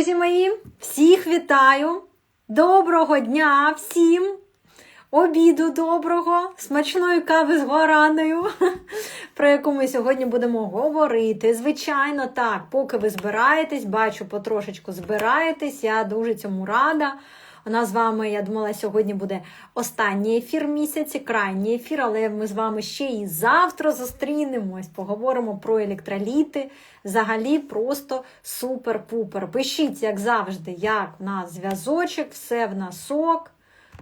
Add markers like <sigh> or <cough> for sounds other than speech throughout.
Друзі мої, всіх вітаю! Доброго дня всім! Обіду доброго, смачної кави з гуараною, <laughs> про яку ми сьогодні будемо говорити. Звичайно, так, поки ви збираєтесь, бачу, потрошечку збираєтесь, я дуже цьому рада. У нас з вами, я думала, сьогодні буде останній ефір місяці, крайній ефір, але ми з вами ще і завтра зустрінемось, поговоримо про електроліти. Взагалі просто супер-пупер. Пишіть, як завжди, як в нас зв'язочок, все в нас сок.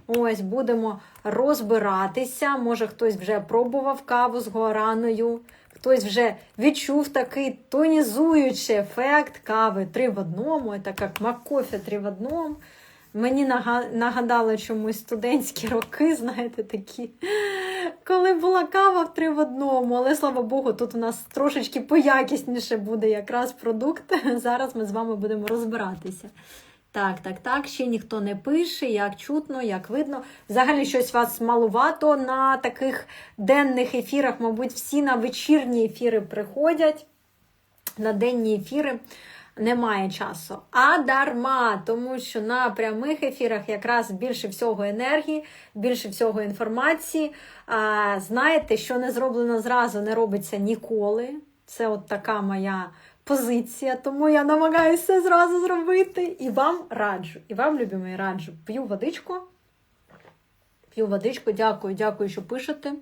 Ось будемо розбиратися. Може, хтось вже пробував каву з гуараною, хтось вже відчув такий тонізуючий ефект кави три в одному, це як макофе три в одному. Мені нага- нагадало чомусь студентські роки, <laughs> знаєте, такі, коли була кава в три в одному. Але слава Богу, тут у нас трошечки поякісніше буде якраз продукт. <laughs> Зараз ми з вами будемо розбиратися. Так, так, так, ще ніхто не пише, як чутно, як видно. Взагалі щось вас малувато на таких денних ефірах, мабуть, всі на вечірні ефіри приходять, на денні ефіри немає часу. А дарма, тому що на прямих ефірах якраз більше всього енергії, більше всього інформації. А, знаєте, що не зроблено зразу, не робиться ніколи. Це от така моя позиція, тому я намагаюся все зразу зробити. І вам раджу, і вам, любі раджу. П'ю водичку. П'ю водичку, дякую, дякую, що пишете.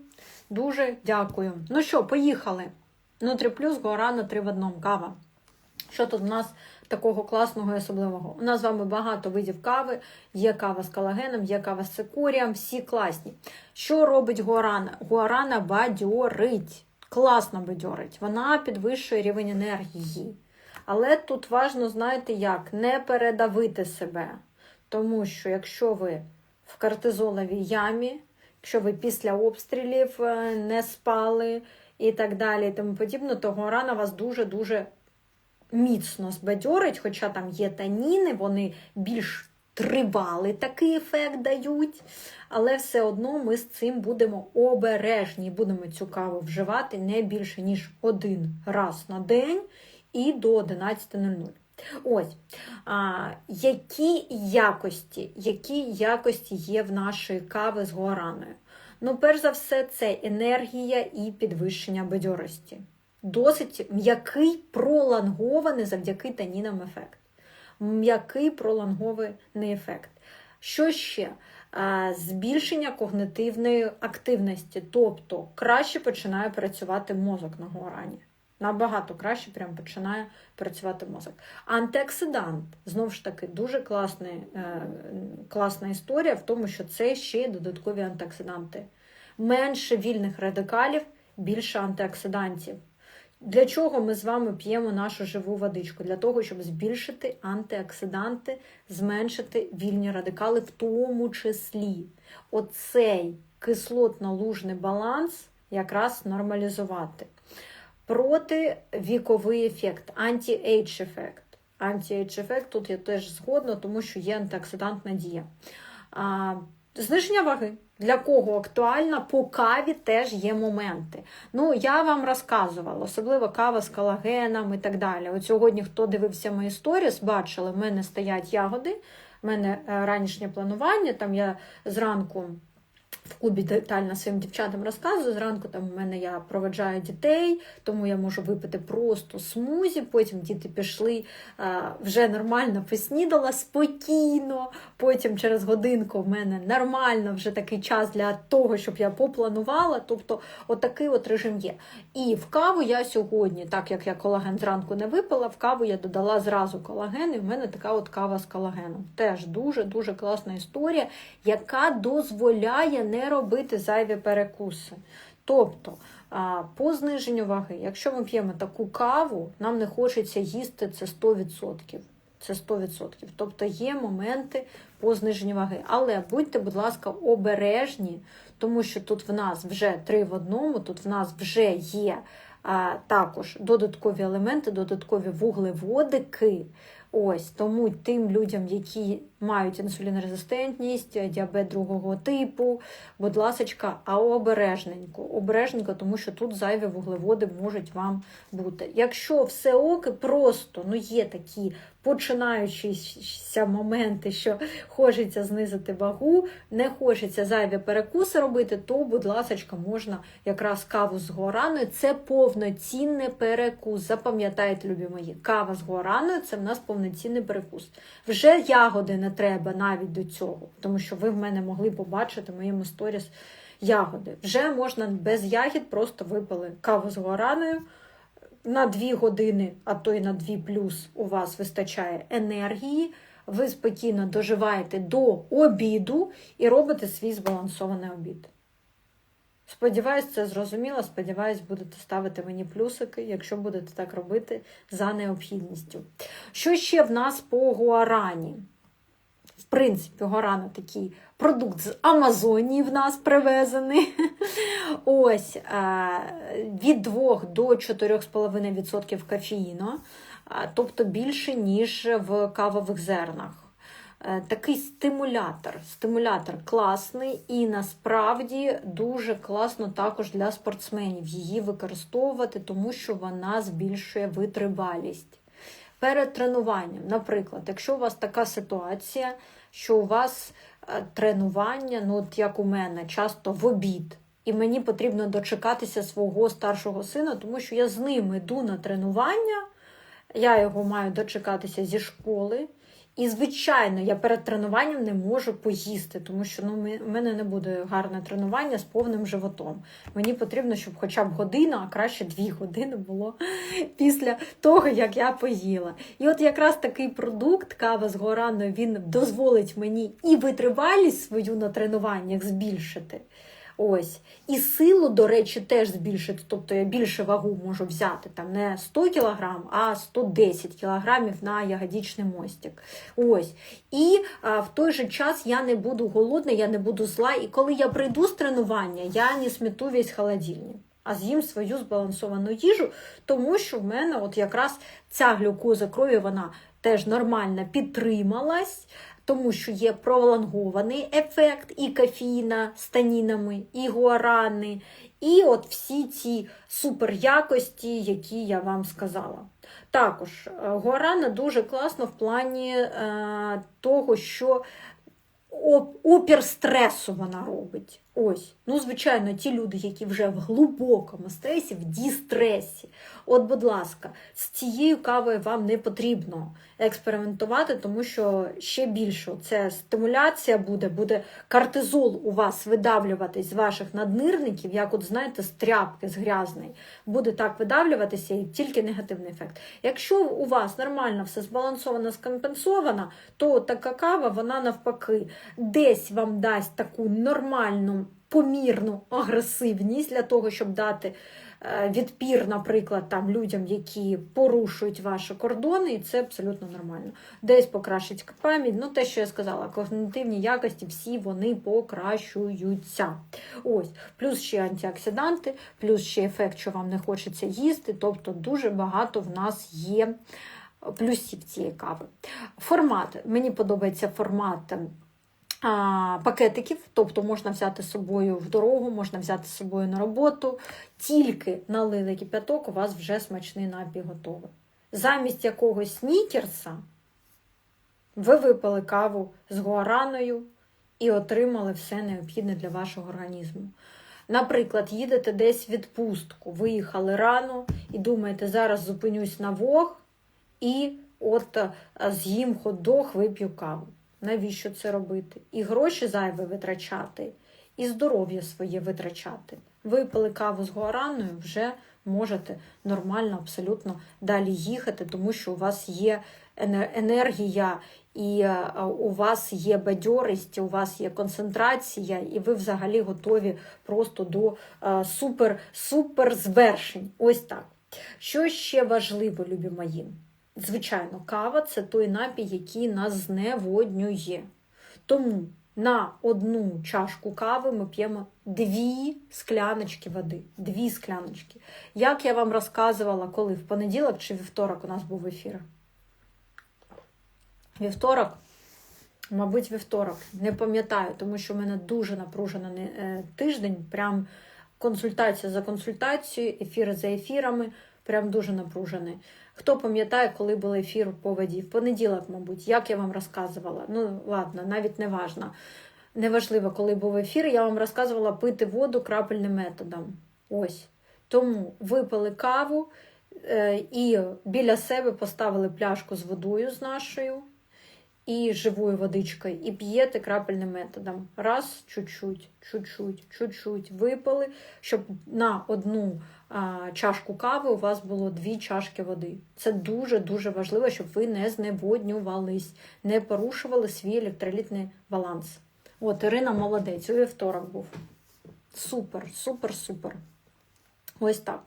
Дуже дякую. Ну що, поїхали. Нутрі плюс, Гуарана 3 в одному. Кава. Що тут в нас такого класного і особливого? У нас з вами багато видів кави. Є кава з колагеном, є кава з цикурієм, всі класні. Що робить гуарана? Гуарана бадьорить. Класно бадьорить. Вона підвищує рівень енергії. Але тут важно, знаєте як, не передавити себе. Тому що якщо ви в кортизоловій ямі, якщо ви після обстрілів е, не спали і так далі, і тому подібне, то гуарана вас дуже-дуже міцно збадьорить, хоча там є таніни, вони більш тривалий такий ефект дають. Але все одно ми з цим будемо обережні, будемо цю каву вживати не більше, ніж один раз на день і до 11.00. Ось, а, які якості, які якості є в нашої кави з гуараною? Ну, перш за все, це енергія і підвищення бадьорості досить м'який пролонгований завдяки танінам ефект. М'який пролонгований ефект. Що ще? Збільшення когнитивної активності, тобто краще починає працювати мозок на гуарані. Набагато краще прям починає працювати мозок. Антиоксидант, знову ж таки, дуже класний, е, класна історія в тому, що це ще й додаткові антиоксиданти. Менше вільних радикалів, більше антиоксидантів. Для чого ми з вами п'ємо нашу живу водичку? Для того, щоб збільшити антиоксиданти, зменшити вільні радикали, в тому числі. Оцей кислотно-лужний баланс якраз нормалізувати. Противіковий ефект, анті-ейдж ефект. Анті-ейдж ефект тут я теж згодна, тому що є антиоксидантна дія. Зниження ваги. Для кого актуальна, по каві теж є моменти. Ну, я вам розказувала, особливо кава з колагеном і так далі. От сьогодні, хто дивився мої сторіс, бачили, в мене стоять ягоди, в мене е, ранішнє планування. Там я зранку в клубі детально своїм дівчатам розказую. Зранку там у мене я проведжаю дітей, тому я можу випити просто смузі. Потім діти пішли вже нормально поснідала спокійно. Потім через годинку в мене нормально вже такий час для того, щоб я попланувала. Тобто, отакий от режим є. І в каву я сьогодні, так як я колаген зранку не випила, в каву я додала зразу колаген, і в мене така от кава з колагеном. Теж дуже-дуже класна історія, яка дозволяє не робити зайві перекуси. Тобто, по зниженню ваги, якщо ми п'ємо таку каву, нам не хочеться їсти це 100%. Це 100%. Тобто є моменти по зниженню ваги. Але будьте, будь ласка, обережні, тому що тут в нас вже три в одному, тут в нас вже є а, також додаткові елементи, додаткові вуглеводики. Ось тому тим людям, які мають інсулінорезистентність, діабет другого типу, будь ласка, а обережненько, обережненько, тому що тут зайві вуглеводи можуть вам бути. Якщо все ок, просто ну є такі починаючися моменти, що хочеться знизити вагу, не хочеться зайві перекуси робити, то, будь ласка, можна якраз каву з гуараною. Це повноцінний перекус. Запам'ятайте, любі мої, кава з гуараною це в нас повноцінний перекус. Вже ягоди не треба навіть до цього, тому що ви в мене могли побачити в моєму сторіс ягоди. Вже можна без ягід просто випили каву з гуараною. На 2 години, а то й на 2 плюс у вас вистачає енергії. Ви спокійно доживаєте до обіду і робите свій збалансований обід. Сподіваюсь, це зрозуміло. Сподіваюсь, будете ставити мені плюсики, якщо будете так робити за необхідністю. Що ще в нас по гуарані? Принципі, гуарана такий продукт з Амазонії в нас привезений. <laughs> Ось е, від 2 до 4,5% кофеїну, тобто більше, ніж в кавових зернах. Е, такий стимулятор. Стимулятор класний і насправді дуже класно також для спортсменів її використовувати, тому що вона збільшує витривалість. Перед тренуванням, наприклад, якщо у вас така ситуація, що у вас е, тренування, ну от як у мене, часто в обід, і мені потрібно дочекатися свого старшого сина, тому що я з ним йду на тренування, я його маю дочекатися зі школи. І, звичайно, я перед тренуванням не можу поїсти, тому що ну, у мене не буде гарне тренування з повним животом. Мені потрібно, щоб хоча б година, а краще дві години було <laughs> після того, як я поїла. І от якраз такий продукт, кава з гораною, він дозволить мені і витривалість свою на тренуваннях збільшити. Ось. І силу, до речі, теж збільшити. Тобто я більше вагу можу взяти там не 100 кг, а 110 кг на ягодичний мостик. Ось. І а, в той же час я не буду голодна, я не буду зла. І коли я прийду з тренування, я не сміту весь холодильник. А з'їм свою збалансовану їжу, тому що в мене от якраз ця глюкоза крові вона теж нормально підтрималась тому що є пролонгований ефект і кофеїна з танінами, і гуарани, і от всі ці суперякості, які я вам сказала. Також е, гуарана дуже класно в плані е, того, що опір стресу вона робить. Ось, ну, звичайно, ті люди, які вже в глибокому стресі, в дістресі. От, будь ласка, з цією кавою вам не потрібно експериментувати, тому що ще більше це стимуляція буде, буде кортизол у вас видавлюватись з ваших наднирників, як, от, знаєте, з тряпки, з грязної, буде так видавлюватися і тільки негативний ефект. Якщо у вас нормально все збалансовано, скомпенсовано, то така кава, вона навпаки, десь вам дасть таку нормальну помірну агресивність для того, щоб дати е, відпір, наприклад, там людям, які порушують ваші кордони, і це абсолютно нормально. Десь покращить пам'ять, ну те, що я сказала, когнитивні якості, всі вони покращуються. Ось, плюс ще антиоксиданти, плюс ще ефект, що вам не хочеться їсти. Тобто дуже багато в нас є плюсів цієї кави. Формат. Мені подобається формат пакетиків, тобто можна взяти з собою в дорогу, можна взяти з собою на роботу, тільки налили кипяток, у вас вже смачний напій готовий. Замість якогось снікерса ви випили каву з гуараною і отримали все необхідне для вашого організму. Наприклад, їдете десь в відпустку, виїхали рано і думаєте, зараз зупинюсь на вог і от з'їм хот-дог, вип'ю каву. Навіщо це робити? І гроші зайве витрачати, і здоров'я своє витрачати. Випили каву з гуараною, вже можете нормально, абсолютно далі їхати, тому що у вас є енергія, і е, у вас є бадьорість, у вас є концентрація, і ви взагалі готові просто до е, супер, супер звершень. Ось так. Що ще важливо, любі мої? Звичайно, кава це той напій, який нас зневоднює. Тому на одну чашку кави ми п'ємо дві скляночки води. Дві скляночки. Як я вам розказувала, коли в понеділок чи вівторок у нас був ефір? Вівторок, мабуть, вівторок. Не пам'ятаю, тому що в мене дуже напружений е, тиждень. Прям консультація за консультацією, ефіри за ефірами Прям дуже напружений. Хто пам'ятає, коли був ефір по воді? В понеділок, мабуть, як я вам розказувала. Ну, ладно, навіть не важно. Неважливо, коли був ефір, я вам розказувала пити воду крапельним методом. Ось. Тому випили каву е, і біля себе поставили пляшку з водою з нашою і живою водичкою, і п'єте крапельним методом. Раз, чуть-чуть, чуть-чуть, чуть-чуть випили, щоб на одну а, чашку кави у вас було дві чашки води. Це дуже-дуже важливо, щоб ви не зневоднювались, не порушували свій електролітний баланс. От, Ірина молодець, у вівторок був. Супер, супер, супер. Ось так.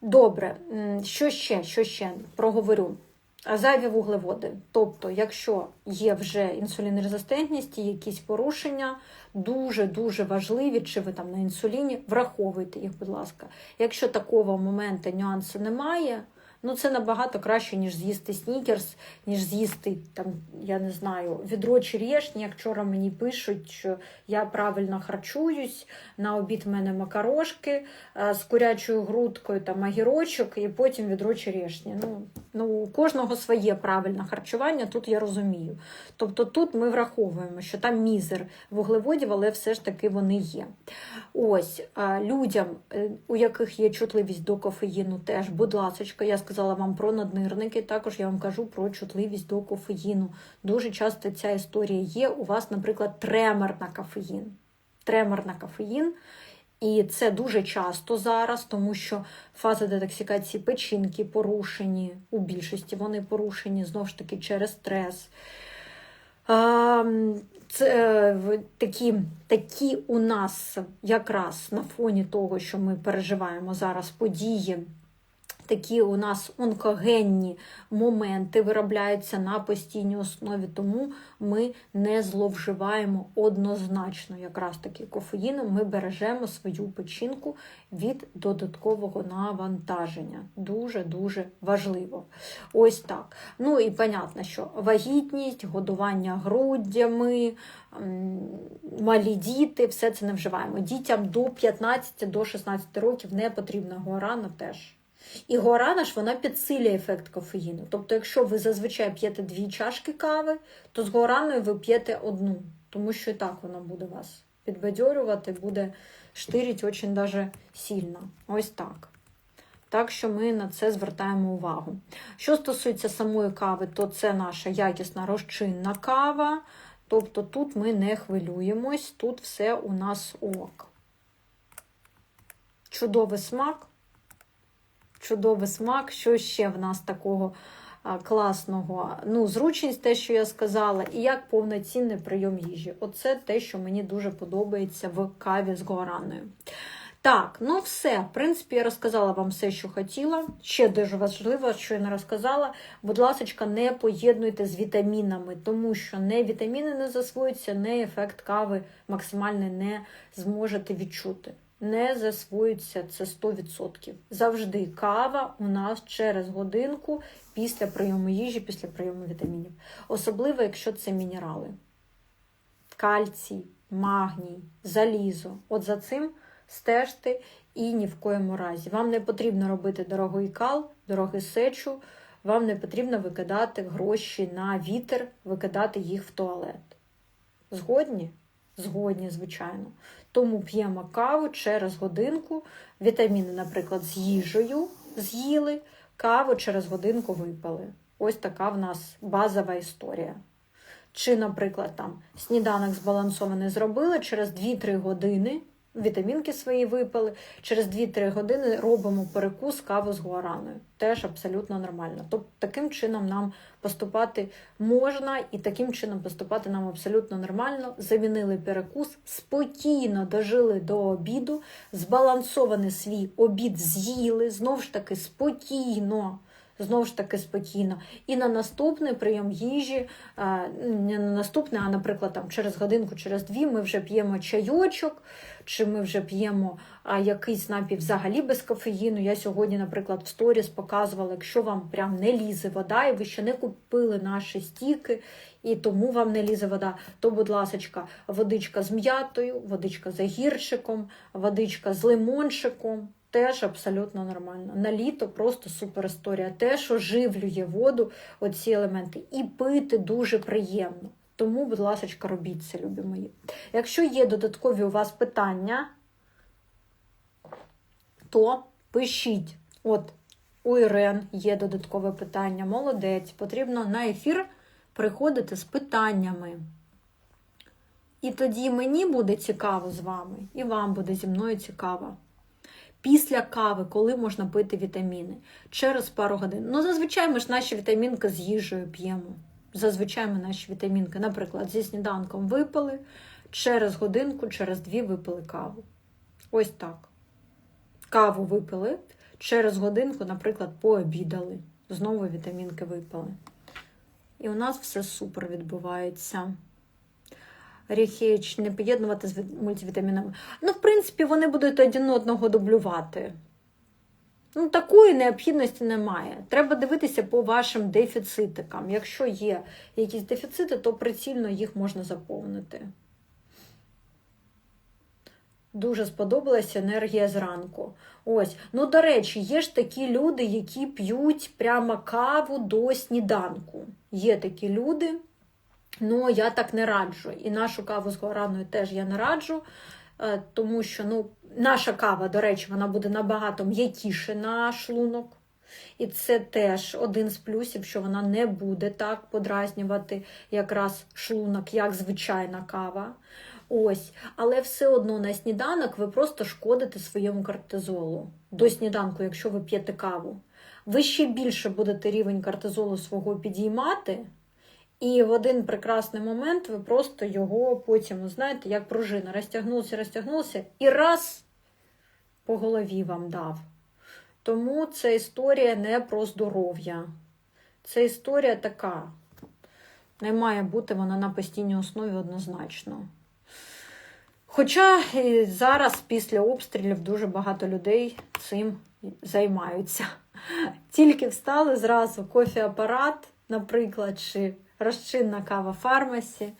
Добре, що ще? Що ще проговорю? Зайві вуглеводи. Тобто, якщо є вже інсулінорезистентність якісь порушення, дуже-дуже важливі, чи ви там на інсуліні, враховуйте їх, будь ласка. Якщо такого моменту нюансу немає, ну це набагато краще, ніж з'їсти снікерс, ніж з'їсти там, я не знаю, відро черешні, як вчора мені пишуть, що я правильно харчуюсь, на обід в мене макарошки з курячою грудкою, там агірочок, і потім відро черешні. Ну, ну, у кожного своє правильне харчування, тут я розумію. Тобто тут ми враховуємо, що там мізер вуглеводів, але все ж таки вони є. Ось людям, е, у яких є чутливість до кофеїну, теж, будь ласка, я сказала вам про наднирники, також я вам кажу про чутливість до кофеїну. Дуже часто ця історія є. У вас, наприклад, тремор на кофеїн. Тремор на кофеїн. І це дуже часто зараз, тому що фази детоксикації печінки порушені, у більшості вони порушені знову ж таки через стрес. Це такі, такі у нас якраз на фоні того, що ми переживаємо зараз події. Такі у нас онкогенні моменти виробляються на постійній основі, тому ми не зловживаємо однозначно якраз таки кофеїном. Ми бережемо свою печінку від додаткового навантаження. Дуже-дуже важливо. Ось так. Ну і понятно, що вагітність, годування груддями, малі діти, все це не вживаємо. Дітям до 15 до 16 років не потрібна гуарана теж. І гуарана ж вона підсилює ефект кофеїну. Тобто, якщо ви зазвичай п'єте дві чашки кави, то з гуараною ви п'єте одну, тому що і так вона буде вас підбадьорювати, буде штирить дуже даже сильно. Ось так. Так що ми на це звертаємо увагу. Що стосується самої кави, то це наша якісна розчинна кава. Тобто тут ми не хвилюємось, тут все у нас ок. Чудовий смак чудовий смак. Що ще в нас такого класного? Ну, зручність, те, що я сказала, і як повноцінний прийом їжі. Оце те, що мені дуже подобається в каві з гуараною. Так, ну все. В принципі, я розказала вам все, що хотіла. Ще дуже важливо, що я не розказала. Будь ласка, не поєднуйте з вітамінами, тому що не вітаміни не засвоюються, не ефект кави максимальний не зможете відчути не засвоюється це 100%. Завжди кава у нас через годинку після прийому їжі, після прийому вітамінів. Особливо, якщо це мінерали. Кальцій, магній, залізо. От за цим стежте і ні в коєму разі. Вам не потрібно робити дорогий кал, дорогий сечу, вам не потрібно викидати гроші на вітер, викидати їх в туалет. Згодні? Згодні, звичайно. Тому п'ємо каву через годинку, вітаміни, наприклад, з їжею з'їли, каву через годинку випили. Ось така в нас базова історія. Чи, наприклад, там сніданок збалансований зробили, через 2-3 години вітамінки свої випили, через 2-3 години робимо перекус каву з гуараною. Теж абсолютно нормально. Тобто таким чином нам поступати можна, і таким чином поступати нам абсолютно нормально. Замінили перекус, спокійно дожили до обіду, збалансований свій обід з'їли, знову ж таки спокійно. Знову ж таки спокійно. І на наступний прийом їжі, не на наступний, а, наприклад, там через годинку, через дві ми вже п'ємо чайочок, чи ми вже п'ємо якийсь напій взагалі без кофеїну. Я сьогодні, наприклад, в сторіс показувала, якщо вам прям не лізе вода, і ви ще не купили наші стіки, і тому вам не лізе вода, то, будь ласка, водичка з м'ятою, водичка з агірчиком, водичка з лимончиком. Теж абсолютно нормально. На літо просто супер історія. Те, що живлює воду, оці елементи. І пити дуже приємно. Тому, будь ласка, робіть це, любі мої. Якщо є додаткові у вас питання, то пишіть. От, у Ірен є додаткове питання. Молодець. Потрібно на ефір приходити з питаннями. І тоді мені буде цікаво з вами, і вам буде зі мною цікаво. Після кави, коли можна пити вітаміни? Через пару годин. Ну, зазвичай ми ж наші вітамінки з їжею п'ємо. Зазвичай ми наші вітамінки, наприклад, зі сніданком випили, через годинку, через дві випили каву. Ось так. Каву випили, через годинку, наприклад, пообідали. Знову вітамінки випили. І у нас все супер відбувається. Ріхеч не поєднувати з мультивітамінами. Ну, в принципі, вони будуть один одного дублювати. Ну, такої необхідності немає. Треба дивитися по вашим дефіцитикам. Якщо є якісь дефіцити, то прицільно їх можна заповнити. Дуже сподобалася енергія зранку. Ось, ну до речі, є ж такі люди, які п'ють прямо каву до сніданку. Є такі люди. Ну, я так не раджу. І нашу каву з гуараною теж я не раджу, е, тому що ну, наша кава, до речі, вона буде набагато м'якіше на шлунок. І це теж один з плюсів, що вона не буде так подразнювати якраз шлунок, як звичайна кава. Ось, але все одно на сніданок ви просто шкодите своєму кортизолу. До сніданку, якщо ви п'єте каву, ви ще більше будете рівень кортизолу свого підіймати. І в один прекрасний момент ви просто його потім, знаєте, як пружина, розтягнувся, розтягнувся, і раз по голові вам дав. Тому це історія не про здоров'я. Це історія така. Не має бути вона на постійній основі однозначно. Хоча зараз, після обстрілів, дуже багато людей цим займаються. Тільки встали зразу кофеапарат, наприклад, чи розчинна кава фармасі,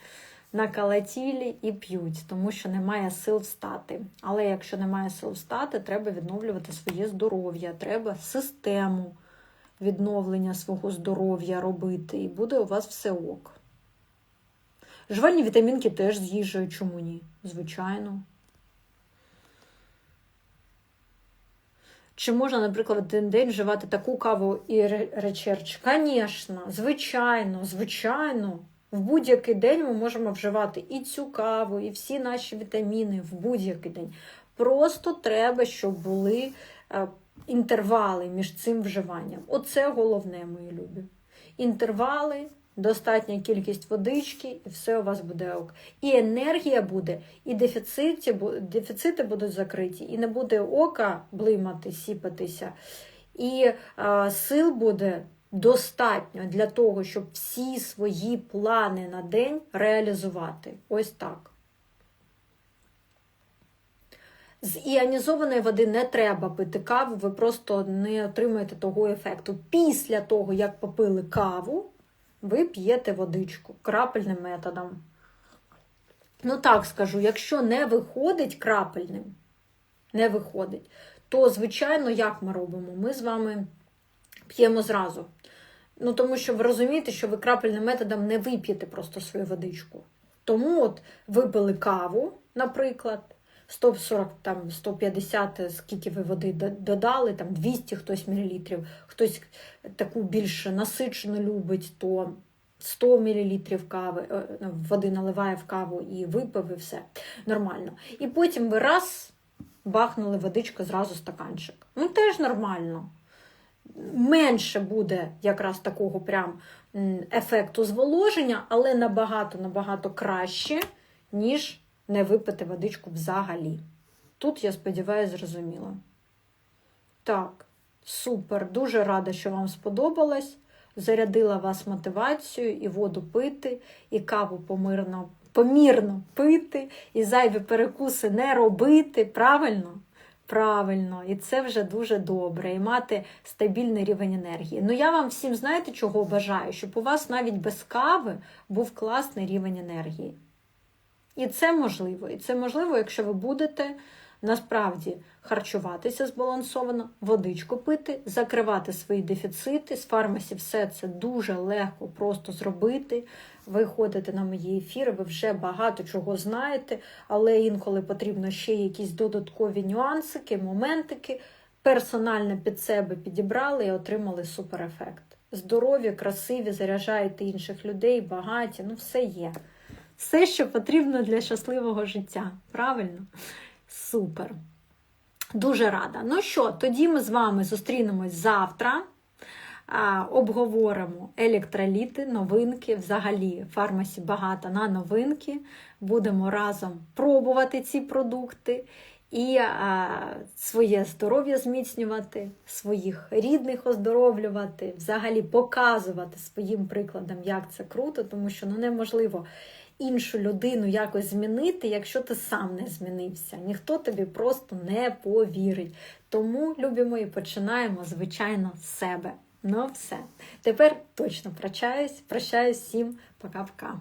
накалатілі і п'ють, тому що немає сил встати. Але якщо немає сил встати, треба відновлювати своє здоров'я, треба систему відновлення свого здоров'я робити, і буде у вас все ок. Жувальні вітамінки теж з їжею, чому ні? Звичайно. Чи можна, наприклад, один день вживати таку каву і речерч? Звісно, звичайно, звичайно. В будь-який день ми можемо вживати і цю каву, і всі наші вітаміни в будь-який день. Просто треба, щоб були е, інтервали між цим вживанням. Оце головне, мої любі. Інтервали, достатня кількість водички, і все у вас буде ок. І енергія буде, і дефіциті, бу- дефіцити будуть закриті, і не буде ока блимати, сіпатися. І е, сил буде достатньо для того, щоб всі свої плани на день реалізувати. Ось так. З іонізованої води не треба пити каву, ви просто не отримаєте того ефекту. Після того, як попили каву, ви п'єте водичку крапельним методом. Ну так скажу, якщо не виходить крапельним, не виходить, то, звичайно, як ми робимо? Ми з вами п'ємо зразу. Ну, тому що ви розумієте, що ви крапельним методом не вип'єте просто свою водичку. Тому от випили каву, наприклад, 140, там, 150, скільки ви води додали, там 200 хтось мілілітрів, хтось таку більш насичену любить, то 100 мл кави, е, ну, води наливає в каву і випив, і все нормально. І потім ви раз бахнули водичку зразу стаканчик. Ну, теж нормально менше буде якраз такого прям ефекту зволоження, але набагато набагато краще, ніж не випити водичку взагалі. Тут, я сподіваюся, зрозуміла. Так, супер. Дуже рада, що вам сподобалось. Зарядила вас мотивацією і воду пити, і каву помирно, помірно пити, і зайві перекуси не робити. Правильно? Правильно, і це вже дуже добре, і мати стабільний рівень енергії. Ну я вам всім знаєте, чого бажаю? Щоб у вас навіть без кави був класний рівень енергії. І це можливо. І це можливо, якщо ви будете насправді харчуватися збалансовано, водичку пити, закривати свої дефіцити. З фармасі все це дуже легко просто зробити. Ви ходите на мої ефіри, ви вже багато чого знаєте, але інколи потрібно ще якісь додаткові нюансики, моментики. Персонально під себе підібрали і отримали суперефект. Здорові, красиві, заряджаєте інших людей, багаті, ну все є. Все, що потрібно для щасливого життя. Правильно? Супер. Дуже рада. Ну що, тоді ми з вами зустрінемось завтра. Обговоримо електроліти, новинки. Взагалі, фармасі багато на новинки. Будемо разом пробувати ці продукти і своє здоров'я зміцнювати, своїх рідних оздоровлювати, взагалі показувати своїм прикладом, як це круто, тому що ну, неможливо іншу людину якось змінити, якщо ти сам не змінився. Ніхто тобі просто не повірить. Тому любимо і починаємо, звичайно, з себе. Ну, все. Тепер точно прощаюсь. Прощаюсь всім. Пока-пока.